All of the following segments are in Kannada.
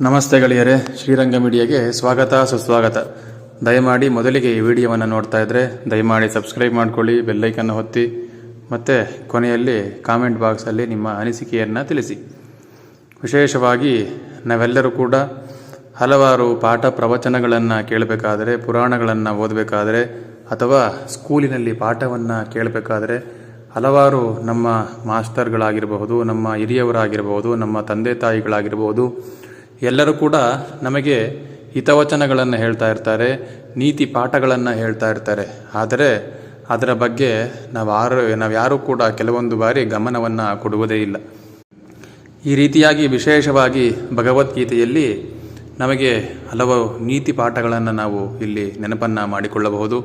ನಮಸ್ತೆ ಗೆಳೆಯರೇ, ಶ್ರೀರಂಗ ಮೀಡಿಯಾಗೆ ಸ್ವಾಗತ, ಸುಸ್ವಾಗತ. ದಯಮಾಡಿ ಮೊದಲಿಗೆ ಈ ವಿಡಿಯೋವನ್ನು ನೋಡ್ತಾ ಇದ್ದರೆ ದಯಮಾಡಿ ಸಬ್ಸ್ಕ್ರೈಬ್ ಮಾಡ್ಕೊಳ್ಳಿ ಬೆಲ್ಲೈಕನ್ನು ಹೊತ್ತಿ ಮತ್ತು ಕೊನೆಯಲ್ಲಿ ಕಾಮೆಂಟ್ ಬಾಕ್ಸಲ್ಲಿ ನಿಮ್ಮ ಅನಿಸಿಕೆಯನ್ನು ತಿಳಿಸಿ. ವಿಶೇಷವಾಗಿ ನಾವೆಲ್ಲರೂ ಕೂಡ ಹಲವಾರು ಪಾಠ ಪ್ರವಚನಗಳನ್ನು ಕೇಳಬೇಕಾದರೆ, ಪುರಾಣಗಳನ್ನು ಓದಬೇಕಾದರೆ, ಅಥವಾ ಸ್ಕೂಲಿನಲ್ಲಿ ಪಾಠವನ್ನು ಕೇಳಬೇಕಾದರೆ ಹಲವಾರು ನಮ್ಮ ಮಾಸ್ಟರ್ಗಳಾಗಿರಬಹುದು, ನಮ್ಮ ಹಿರಿಯವರಾಗಿರಬಹುದು, ನಮ್ಮ ತಂದೆ ತಾಯಿಗಳಾಗಿರಬಹುದು ಎಲ್ಲರೂ ಕೂಡ ನಮಗೆ ಹಿತವಚನಗಳನ್ನು ಹೇಳ್ತಾ ಇರ್ತಾರೆ, ನೀತಿ ಪಾಠಗಳನ್ನು ಹೇಳ್ತಾ ಇರ್ತಾರೆ. ಆದರೆ ಅದರ ಬಗ್ಗೆ ನಾವು ಯಾರು ನಾವ್ಯಾರೂ ಕೂಡ ಕೆಲವೊಂದು ಬಾರಿ ಗಮನವನ್ನು ಕೊಡುವುದೇ ಇಲ್ಲ. ಈ ರೀತಿಯಾಗಿ ವಿಶೇಷವಾಗಿ ಭಗವದ್ಗೀತೆಯಲ್ಲಿ ನಮಗೆ ಹಲವು ನೀತಿ ಪಾಠಗಳನ್ನು ನಾವು ಇಲ್ಲಿ ನೆನಪನ್ನು ಮಾಡಿಕೊಳ್ಳಬಹುದು.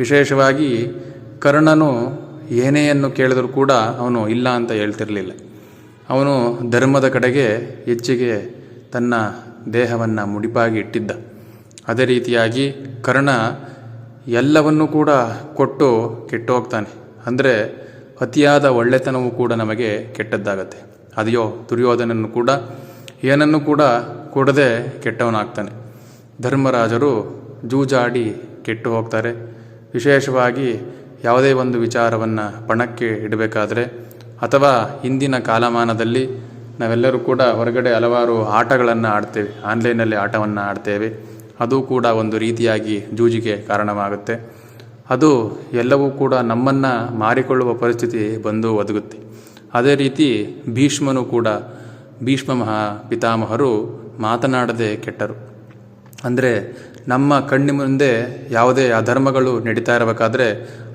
ವಿಶೇಷವಾಗಿ ಕರ್ಣನು ಏನೇಯನ್ನು ಕೇಳಿದರೂ ಕೂಡ ಅವನು ಇಲ್ಲ ಅಂತ ಹೇಳ್ತಿರಲಿಲ್ಲ. ಅವನು ಧರ್ಮದ ಕಡೆಗೆ ಹೆಚ್ಚಿಗೆ ತನ್ನ ದೇಹವನ್ನು ಮುಡಿಪಾಗಿ ಇಟ್ಟಿದ್ದ. ಅದೇ ರೀತಿಯಾಗಿ ಕರ್ಣ ಎಲ್ಲವನ್ನೂ ಕೂಡ ಕೊಟ್ಟು ಕೆಟ್ಟು ಹೋಗ್ತಾನೆ ಅಂದರೆ ಅತಿಯಾದ ಒಳ್ಳೆತನವು ಕೂಡ ನಮಗೆ ಕೆಟ್ಟದ್ದಾಗತ್ತೆ. ಅದೆಯೋ ದುರ್ಯೋಧನನ್ನು ಕೂಡ ಏನನ್ನು ಕೂಡ ಕೊಡದೆ ಕೆಟ್ಟವನಾಗ್ತಾನೆ. ಧರ್ಮರಾಜರು ಜೂಜಾಡಿ ಕೆಟ್ಟು ಹೋಗ್ತಾರೆ. ವಿಶೇಷವಾಗಿ ಯಾವುದೇ ಒಂದು ವಿಚಾರವನ್ನು ಪಣಕ್ಕೆ ಇಡಬೇಕಾದ್ರೆ ಅಥವಾ ಹಿಂದಿನ ಕಾಲಮಾನದಲ್ಲಿ ನಾವೆಲ್ಲರೂ ಕೂಡ ಹೊರಗಡೆ ಹಲವಾರು ಆಟಗಳನ್ನು ಆಡ್ತೇವೆ. ಆನ್ಲೈನಲ್ಲಿ ಆಟವನ್ನು ಆಡ್ತೇವೆ. ಅದು ಕೂಡ ಒಂದು ರೀತಿಯಾಗಿ ಜೂಜಿಗೆ ಕಾರಣವಾಗುತ್ತೆ. ಅದು ಎಲ್ಲವೂ ಕೂಡ ನಮ್ಮನ್ನು ಮಾರಿಕೊಳ್ಳುವ ಪರಿಸ್ಥಿತಿ ಬಂದು ಒದಗುತ್ತೆ. ಅದೇ ರೀತಿ ಭೀಷ್ಮನು ಕೂಡ, ಭೀಷ್ಮ ಮಹಾ ಪಿತಾಮಹರು ಮಾತನಾಡದೆ ಕೆಟ್ಟರು. ಅಂದರೆ ನಮ್ಮ ಕಣ್ಣಿ ಮುಂದೆ ಯಾವುದೇ ಅಧರ್ಮಗಳು ನಡೀತಾ ಇರಬೇಕಾದ್ರೆ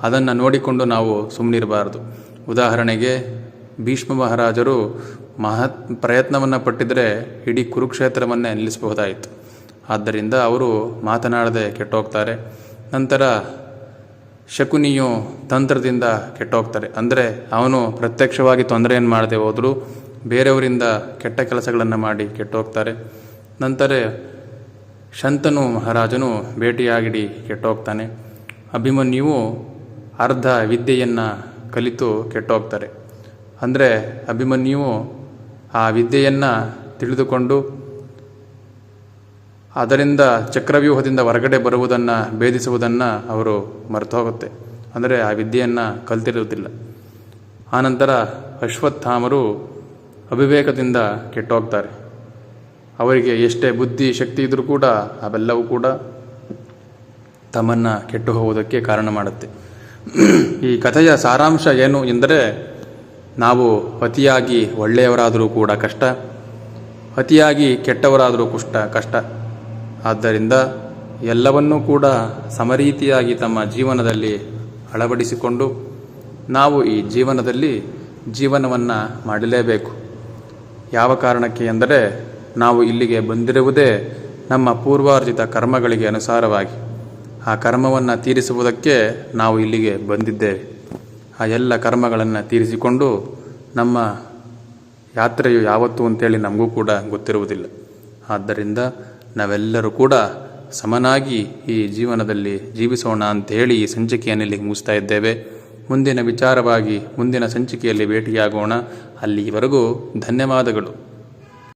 ಅದನ್ನು ನೋಡಿಕೊಂಡು ನಾವು ಸುಮ್ಮನಿರಬಾರದು ಉದಾಹರಣೆಗೆ ಭೀಷ್ಮ ಮಹಾರಾಜರು ಮಹತ್ ಪ್ರಯತ್ನವನ್ನು ಪಟ್ಟಿದ್ರೆ ಇಡೀ ಕುರುಕ್ಷೇತ್ರವನ್ನೇ ನಿಲ್ಲಿಸಬಹುದಾಯಿತು. ಆದ್ದರಿಂದ ಅವರು ಮಾತನಾಡದೆ ಕೆಟ್ಟೋಗ್ತಾರೆ. ನಂತರ ಶಕುನಿಯು ತಂತ್ರದಿಂದ ಕೆಟ್ಟೋಗ್ತಾರೆ. ಅಂದರೆ ಅವನು ಪ್ರತ್ಯಕ್ಷವಾಗಿ ತೊಂದರೆಯನ್ನು ಮಾಡದೆ ಹೋದರೂ ಬೇರೆಯವರಿಂದ ಕೆಟ್ಟ ಕೆಲಸಗಳನ್ನು ಮಾಡಿ ಕೆಟ್ಟೋಗ್ತಾರೆ. ನಂತರ ಶಂತನು ಮಹಾರಾಜನು ಭೇಟಿಯಾಗಿಡಿ ಕೆಟ್ಟೋಗ್ತಾನೆ. ಅಭಿಮನ್ಯುವು ಅರ್ಧ ವಿದ್ಯೆಯನ್ನು ಕಲಿತು ಕೆಟ್ಟೋಗ್ತಾರೆ. ಅಂದರೆ ಅಭಿಮನ್ಯುವು ಆ ವಿದ್ಯೆಯನ್ನು ತಿಳಿದುಕೊಂಡು ಅದರಿಂದ ಚಕ್ರವ್ಯೂಹದಿಂದ ಹೊರಗಡೆ ಬರುವುದನ್ನು ಭೇದಿಸುವುದನ್ನು ಅವರು ಮರೆತು ಹೋಗುತ್ತೆ ಅಂದರೆ ಆ ವಿದ್ಯೆಯನ್ನು ಕಲ್ತಿರುವುದಿಲ್ಲ. ಆನಂತರ ಅಶ್ವತ್ಥಾಮರು ಅವಿವೇಕದಿಂದ ಕೆಟ್ಟೋಗ್ತಾರೆ. ಅವರಿಗೆ ಎಷ್ಟೇ ಬುದ್ಧಿ, ಶಕ್ತಿ ಇದ್ದರೂ ಕೂಡ ಅವೆಲ್ಲವೂ ಕೂಡ ತಮ್ಮನ್ನು ಕೆಟ್ಟು ಹೋಗುವುದಕ್ಕೆ ಕಾರಣ ಮಾಡುತ್ತೆ. ಈ ಕಥೆಯ ಸಾರಾಂಶ ಏನು ಎಂದರೆ ನಾವು ಅತಿಯಾಗಿ ಒಳ್ಳೆಯವರಾದರೂ ಕೂಡ ಕಷ್ಟ ಅತಿಯಾಗಿ ಕೆಟ್ಟವರಾದರೂ ಕುಷ್ಟ, ಕಷ್ಟ. ಆದ್ದರಿಂದ ಎಲ್ಲವನ್ನೂ ಕೂಡ ಸಮರೀತಿಯಾಗಿ ತಮ್ಮ ಜೀವನದಲ್ಲಿ ಅಳವಡಿಸಿಕೊಂಡು ನಾವು ಈ ಜೀವನದಲ್ಲಿ ಜೀವನವನ್ನು ಮಾಡಲೇಬೇಕು. ಯಾವ ಕಾರಣಕ್ಕೆ ಎಂದರೆ ನಾವು ಇಲ್ಲಿಗೆ ಬಂದಿರುವುದೇ ನಮ್ಮ ಪೂರ್ವಾರ್ಜಿತ ಕರ್ಮಗಳಿಗೆ ಅನುಸಾರವಾಗಿ. ಆ ಕರ್ಮವನ್ನು ತೀರಿಸುವುದಕ್ಕೆ ನಾವು ಇಲ್ಲಿಗೆ ಬಂದಿದ್ದೇವೆ. ಆ ಎಲ್ಲ ಕರ್ಮಗಳನ್ನು ತೀರಿಸಿಕೊಂಡು ನಮ್ಮ ಯಾತ್ರೆಯು ಯಾವತ್ತು ಅಂತೇಳಿ ನಮಗೂ ಕೂಡ ಗೊತ್ತಿರುವುದಿಲ್ಲ. ಆದ್ದರಿಂದ ನಾವೆಲ್ಲರೂ ಕೂಡ ಸಮನಾಗಿ ಈ ಜೀವನದಲ್ಲಿ ಜೀವಿಸೋಣ ಅಂತೇಳಿ ಈ ಸಂಚಿಕೆಯನ್ನು ಇಲ್ಲಿಗೆ ಮುಗಿಸ್ತಾ ಇದ್ದೇವೆ. ಮುಂದಿನ ವಿಚಾರವಾಗಿ ಮುಂದಿನ ಸಂಚಿಕೆಯಲ್ಲಿ ಭೇಟಿಯಾಗೋಣ. ಅಲ್ಲಿವರೆಗೂ ಧನ್ಯವಾದಗಳು.